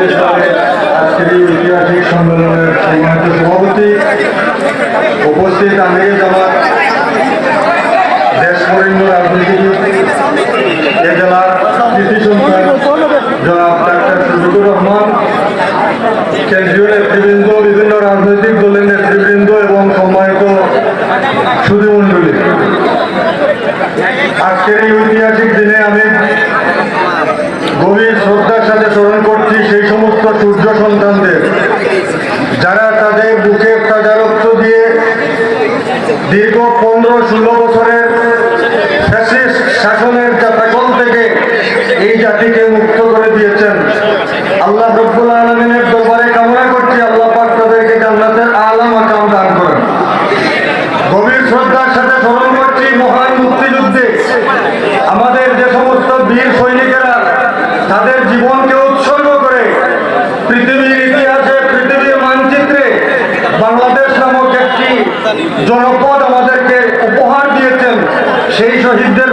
আজকের এই ঐতিহাসিক সম্মেলনের সম্মানিত সভাপতি উপস্থিত আমির জামাত দেশ বরেণ্য রাজনীতিবিদ এ জেলার কৃষি জনাব ডাক্তার রহমান কেন্দ্রীয় নেতৃবৃন্দ বিভিন্ন রাজনৈতিক দলের নেতৃবৃন্দ এবং সম্মানিত সুধীমণ্ডলী আজকের এই ঐতিহাসিক দিনে আমি যারা তাদের বুকে রক্ত দিয়ে দীর্ঘ পনেরো ষোলো বছরের ফ্যাসিস্ট শাসনের চাতাকল থেকে এই জাতিকে মুক্ত করে দিয়েছেন। আল্লাহ রব্বুল আলমিনের দরবারে কামনা করছি, আল্লাহ পাক তাদেরকে জান্নাতের আলাম আকাম দান করেন। গভীর শ্রদ্ধার সাথে স্মরণ করছি মহান মুক্তিযুদ্ধে। আমাদের যে সমস্ত বীর সৈনিকেরা, তাদের জীবনকে জনপদ আমাদেরকে উপহার দিয়েছেন সেই শহীদদের